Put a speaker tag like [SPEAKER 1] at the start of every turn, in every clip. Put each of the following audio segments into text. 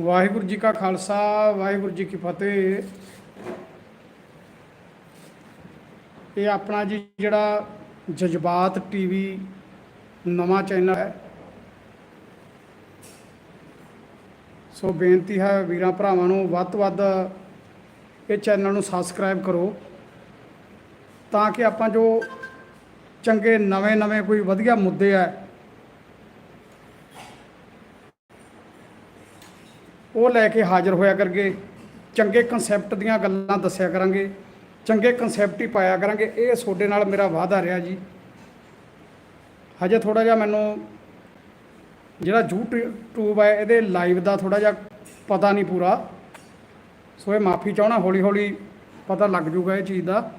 [SPEAKER 1] ਵਾਹਿਗੁਰੂ ਜੀ ਕਾ ਖਾਲਸਾ, ਵਾਹਿਗੁਰੂ ਜੀ ਕੀ ਫਤਿਹ। ਇਹ ਆਪਣਾ ਜੀ ਜਿਹੜਾ ਜਜ਼ਬਾਤ ਟੀਵੀ ਨਵਾਂ ਚੈਨਲ ਹੈ। ਸੋ ਬੇਨਤੀ ਹੈ ਵੀਰਾਂ ਭਰਾਵਾਂ ਨੂੰ ਵੱਧ ਤੋਂ ਵੱਧ ਇਹ ਚੈਨਲ ਨੂੰ ਸਬਸਕ੍ਰਾਈਬ ਕਰੋ ਤਾਂ ਕਿ ਆਪਾਂ ਜੋ ਚੰਗੇ ਨਵੇਂ ਨਵੇਂ ਕੋਈ ਵਧੀਆ ਮੁੱਦੇ ਆ ਉਹ ਲੈ ਕੇ ਹਾਜ਼ਰ ਹੋਇਆ ਕਰਗੇ ਚੰਗੇ ਕਨਸੈਪਟ ਦੀਆਂ ਗੱਲਾਂ ਦੱਸਿਆ ਕਰਾਂਗੇ। ਚੰਗੇ ਕਨਸੈਪਟ ਹੀ ਪਾਇਆ ਕਰਾਂਗੇ। ਇਹ ਤੁਹਾਡੇ ਨਾਲ ਮੇਰਾ ਵਾਅਦਾ ਰਿਹਾ ਜੀ। ਹਜੇ ਥੋੜਾ ਜਿਹਾ ਮੈਨੂੰ ਜਿਹੜਾ YouTube ਹੈ, ਇਹਦੇ ਲਾਈਵ ਦਾ ਥੋੜਾ ਜਿਹਾ ਪਤਾ ਨਹੀਂ ਪੂਰਾ। ਸੋ ਇਹ ਮਾਫੀ ਚਾਹਣਾ ਹੌਲੀ ਹੌਲੀ ਪਤਾ ਲੱਗ ਜੂਗਾ ਇਹ ਚੀਜ਼ ਦਾ।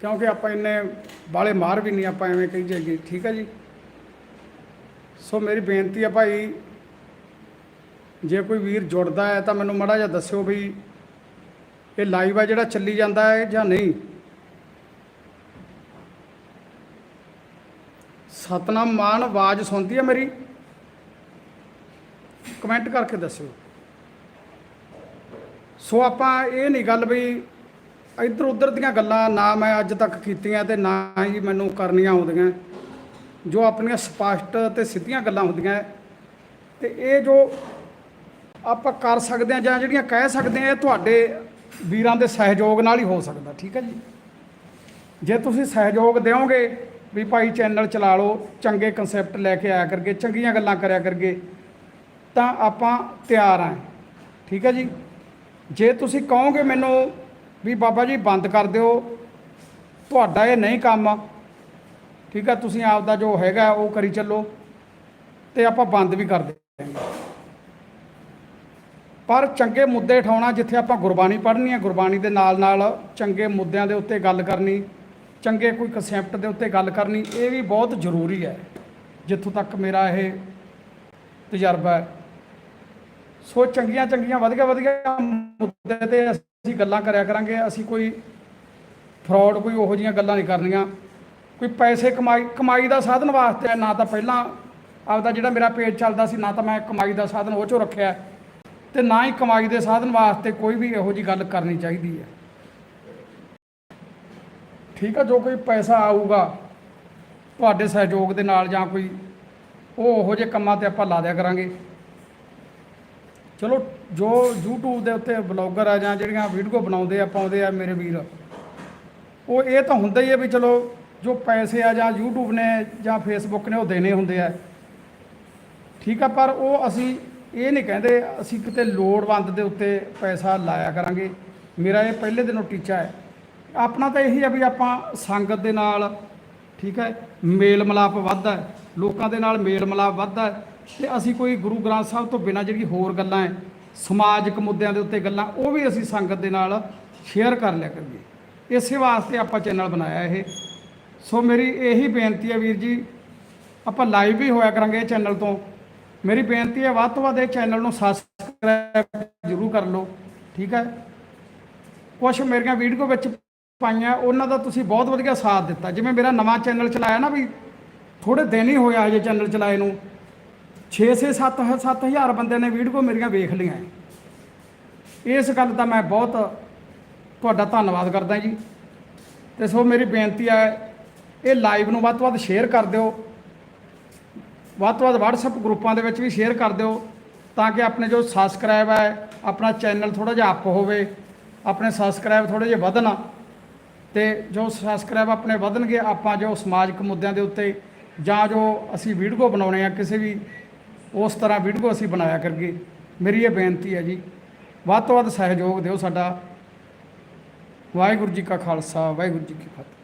[SPEAKER 1] ਕਿਉਂਕਿ ਆਪਾਂ ਇੰਨੇ ਬਾਲੇ ਮਾਰ ਵੀ ਨਹੀਂ ਆਪਾਂ ਐਵੇਂ ਕਹੀ ਜਾਈਏ। ਠੀਕ ਹੈ ਜੀ। ਸੋ ਮੇਰੀ ਬੇਨਤੀ ਹੈ ਭਾਈ ਜੇ ਕੋਈ ਵੀਰ ਜੁੜਦਾ ਹੈ ਤਾਂ ਮੈਨੂੰ ਮੜਾ ਜਿਹਾ ਦੱਸਿਓ ਵੀ ਇਹ ਲਾਈਵ ਹੈ ਜਿਹੜਾ ਚੱਲੀ ਜਾਂਦਾ ਹੈ ਜਾਂ ਨਹੀਂ? ਸਤਨਾਮ ਮਾਨ ਆਵਾਜ਼ ਸੁਣਦੀ ਹੈ ਮੇਰੀ? ਕਮੈਂਟ ਕਰਕੇ ਦੱਸਿਓ। ਸੋ ਆਪਾਂ ਇਹ ਨਹੀਂ ਗੱਲ ਵੀ ਇੱਧਰ ਉੱਧਰ ਦੀਆਂ ਗੱਲਾਂ ਨਾ ਮੈਂ ਅੱਜ ਤੱਕ ਕੀਤੀਆਂ ਤੇ ਨਾ ਹੀ ਮੈਨੂੰ ਕਰਨੀਆਂ ਆਉਂਦੀਆਂ। ਜੋ ਆਪਣੀਆਂ ਸਪਸ਼ਟ ਤੇ ਸਿੱਧੀਆਂ ਗੱਲਾਂ ਹੁੰਦੀਆਂ ਤੇ ਇਹ ਜੋ ਆਪਾਂ ਕਰ ਸਕਦੇ ਹਾਂ ਜਾਂ ਜਿਹੜੀਆਂ ਕਹਿ ਸਕਦੇ ਹਾਂ, ਇਹ ਤੁਹਾਡੇ ਵੀਰਾਂ ਦੇ ਸਹਿਯੋਗ ਨਾਲ ਹੀ ਹੋ ਸਕਦਾ, ਠੀਕ ਹੈ ਜੀ? ਜੇ ਤੁਸੀਂ ਸਹਿਯੋਗ ਦਿਓਗੇ ਵੀ ਭਾਈ ਚੈਨਲ ਚਲਾ ਲਓ, ਚੰਗੇ ਕਨਸੈਪਟ ਲੈ ਕੇ ਆਇਆ ਕਰਗੇ, ਚੰਗੀਆਂ ਗੱਲਾਂ ਕਰਿਆ ਕਰਗੇ, ਤਾਂ ਆਪਾਂ ਤਿਆਰ ਆਂ ਠੀਕ ਹੈ ਜੀ? ਜੇ ਤੁਸੀਂ ਕਹੋਗੇ ਮੈਨੂੰ ਵੀ ਬਾਬਾ ਜੀ ਬੰਦ ਕਰ ਦਿਓ, ਤੁਹਾਡਾ ਇਹ ਨਹੀਂ ਕੰਮ, ਠੀਕ ਹੈ? ਤੁਸੀਂ ਆਪ ਦਾ ਜੋ ਹੈਗਾ ਉਹ ਕਰੀ ਚੱਲੋ ਤੇ ਆਪਾਂ ਬੰਦ ਵੀ ਕਰ ਦੇਵਾਂਗੇ ਪਰ ਚੰਗੇ ਮੁੱਦੇ ਉਠਾਉਣਾ ਜਿੱਥੇ ਆਪਾਂ ਗੁਰਬਾਣੀ ਪੜ੍ਹਨੀ ਹੈ, ਗੁਰਬਾਣੀ ਦੇ ਨਾਲ ਨਾਲ ਚੰਗੇ ਮੁੱਦਿਆਂ ਦੇ ਉੱਤੇ ਗੱਲ ਕਰਨੀ, ਚੰਗੇ ਕੋਈ ਕਨਸੈਪਟ ਦੇ ਉੱਤੇ ਗੱਲ ਕਰਨੀ, ਇਹ ਵੀ ਬਹੁਤ ਜ਼ਰੂਰੀ ਹੈ। ਜਿੱਥੋਂ ਤੱਕ ਮੇਰਾ ਇਹ ਤਜਰਬਾ ਹੈ। ਸੋ ਚੰਗੀਆਂ ਚੰਗੀਆਂ ਵਧੀਆ ਵਧੀਆ ਮੁੱਦੇ ਤੇ ਅਸੀਂ ਗੱਲਾਂ ਕਰਿਆ ਕਰਾਂਗੇ। ਅਸੀਂ ਕੋਈ ਫਰਾਡ ਕੋਈ ਉਹੋ ਜੀਆਂ ਗੱਲਾਂ ਨਹੀਂ ਕਰਨੀਆਂ। ਕੋਈ ਪੈਸੇ ਕਮਾਈ ਕਮਾਈ ਦਾ ਸਾਧਨ ਵਾਸਤੇ ਨਾ ਤਾਂ ਪਹਿਲਾਂ ਆਪਦਾ ਜਿਹੜਾ ਮੇਰਾ ਪੇਜ ਚੱਲਦਾ ਸੀ, ਨਾ ਤਾਂ ਮੈਂ ਕਮਾਈ ਦਾ ਸਾਧਨ ਉਹ ਚੋਂ ਰੱਖਿਆ। ਤੇ ਨਾ ਹੀ ਕਮਾਈ ਦੇ ਸਾਧਨ ਵਾਸਤੇ ਕੋਈ ਵੀ ਇਹੋ ਜੀ ਗੱਲ ਕਰਨੀ ਚਾਹੀਦੀ ਹੈ। ਠੀਕ ਆ, ਜੋ ਕੋਈ ਪੈਸਾ ਆਊਗਾ ਤੁਹਾਡੇ ਸਹਿਯੋਗ ਦੇ ਨਾਲ ਜਾਂ ਕੋਈ ਉਹ ਉਹੋ ਜਿਹੇ ਕੰਮਾਂ ਤੇ ਆਪਾਂ ਲਾ ਦਿਆ ਕਰਾਂਗੇ। ਚਲੋ, ਜੋ YouTube ਦੇ ਉੱਤੇ ਬਲੌਗਰ ਆ ਜਾਂ ਜਿਹੜੀਆਂ ਵੀਡੀਓ ਬਣਾਉਂਦੇ ਆ, ਪਾਉਂਦੇ ਆ ਮੇਰੇ ਵੀਰ, ਉਹ ਇਹ ਤਾਂ ਹੁੰਦਾ ਹੀ ਹੈ ਵੀ ਚਲੋ ਜੋ ਪੈਸੇ ਆ ਜਾਂ YouTube ਨੇ ਜਾਂ Facebook ਨੇ ਉਹ ਦੇਣੇ ਹੁੰਦੇ ਆ। ਠੀਕ ਆ, ਪਰ ਉਹ ਅਸੀਂ ਇਹ ਨਹੀਂ ਕਹਿੰਦੇ ਅਸੀਂ ਕਿਤੇ ਲੋੜਵੰਦ ਦੇ ਉੱਤੇ ਪੈਸਾ ਲਾਇਆ ਕਰਾਂਗੇ। ਮੇਰਾ ਇਹ ਪਹਿਲੇ ਦਿਨੋਂ ਟੀਚਾ ਹੈ। ਆਪਣਾ ਤਾਂ ਇਹੀ ਆ ਵੀ ਆਪਾਂ ਸੰਗਤ ਦੇ ਨਾਲ, ਠੀਕ ਹੈ ਮੇਲ ਮਿਲਾਪ ਵੱਧਦਾ ਹੈ। ਲੋਕਾਂ ਦੇ ਨਾਲ ਮੇਲ ਮਿਲਾਪ ਵੱਧਦਾ ਹੈ। ਤੇ ਅਸੀਂ ਕੋਈ ਗੁਰੂ ਗ੍ਰੰਥ ਸਾਹਿਬ ਤੋਂ ਬਿਨਾਂ ਜਿਹੜੀ ਹੋਰ ਗੱਲਾਂ ਹੈ, ਸਮਾਜਿਕ ਮੁੱਦਿਆਂ ਦੇ ਉੱਤੇ ਗੱਲਾਂ, ਉਹ ਵੀ ਅਸੀਂ ਸੰਗਤ ਦੇ ਨਾਲ ਸ਼ੇਅਰ ਕਰ ਲਿਆ ਕਰੀਏ। ਇਸੇ ਵਾਸਤੇ ਆਪਾਂ ਚੈਨਲ ਬਣਾਇਆ ਇਹ। ਸੋ ਮੇਰੀ ਇਹੀ ਬੇਨਤੀ ਹੈ ਵੀਰ ਜੀ, ਆਪਾਂ ਲਾਈਵ ਵੀ ਹੋਇਆ ਕਰਾਂਗੇ ਇਹ ਚੈਨਲ ਤੋਂ। ਮੇਰੀ ਬੇਨਤੀ ਹੈ ਵੱਧ ਤੋਂ ਵੱਧ ਇਹ ਚੈਨਲ ਨੂੰ ਸਬਸਕ੍ਰਾਈਬ ਜ਼ਰੂਰ ਕਰ ਲਓ, ਠੀਕ ਹੈ? ਕੁਝ ਮੇਰੀਆਂ ਵੀਡੀਓ ਵਿੱਚ ਪਾਈਆਂ, ਉਹਨਾਂ ਦਾ ਤੁਸੀਂ ਬਹੁਤ ਵਧੀਆ ਸਾਥ ਦਿੱਤਾ। ਜਿਵੇਂ ਮੇਰਾ ਨਵਾਂ ਚੈਨਲ ਚਲਾਇਆ ਨਾ ਵੀ ਥੋੜੇ ਦਿਨ ਹੀ ਹੋਇਆ ਹਜੇ ਚੈਨਲ ਚਲਾਏ ਨੂੰ। 6-6 7 7000 ਬੰਦਿਆਂ ਨੇ ਵੀਡੀਓ ਮੇਰੀਆਂ ਵੇਖ ਲਈਆਂ ਇਸ ਗੱਲ ਦਾ ਮੈਂ ਬਹੁਤ ਤੁਹਾਡਾ ਧੰਨਵਾਦ ਕਰਦਾ ਜੀ। ਤੇ ਸੋ ਮੇਰੀ ਬੇਨਤੀ ਹੈ, ਇਹ ਲਾਈਵ ਨੂੰ ਵੱਧ ਤੋਂ ਵੱਧ ਸ਼ੇਅਰ ਕਰ ਦਿਓ। ਵੱਧ ਤੋਂ ਵੱਧ WhatsApp ਗਰੁੱਪਾਂ ਦੇ ਵਿੱਚ ਵੀ ਸ਼ੇਅਰ ਕਰ ਦਿਓ ਤਾਂ ਕਿ ਆਪਣੇ ਜੋ ਸਬਸਕ੍ਰਾਈਬ ਹੈ, ਆਪਣਾ ਚੈਨਲ ਥੋੜਾ ਜਿਹਾ ਅਪ ਹੋਵੇ, ਆਪਣੇ ਸਬਸਕ੍ਰਾਈਬ ਥੋੜੇ ਜਿਹਾ ਵਧਣ ਤੇ ਜੋ ਸਬਸਕ੍ਰਾਈਬ ਆਪਣੇ ਵਧਣਗੇ, ਆਪਾਂ ਜੋ ਸਮਾਜਿਕ ਮੁੱਦਿਆਂ ਦੇ ਉੱਤੇ ਜਾਂ ਜੋ ਅਸੀਂ ਵੀਡੀਓ ਬਣਾਉਣੇ ਆ, ਕਿਸੇ ਵੀ ਉਸ ਤਰ੍ਹਾਂ ਵੀਡੀਓ ਅਸੀਂ ਬਣਾਇਆ ਕਰਗੇ ਮੇਰੀ ਇਹ ਬੇਨਤੀ ਹੈ ਜੀ। ਵੱਧ ਤੋਂ ਵੱਧ ਸਹਿਯੋਗ ਦਿਓ ਸਾਡਾ। ਵਾਹਿਗੁਰੂ ਜੀ ਕਾ ਖਾਲਸਾ, ਵਾਹਿਗੁਰੂ ਜੀ ਕੀ ਫਤਿਹ।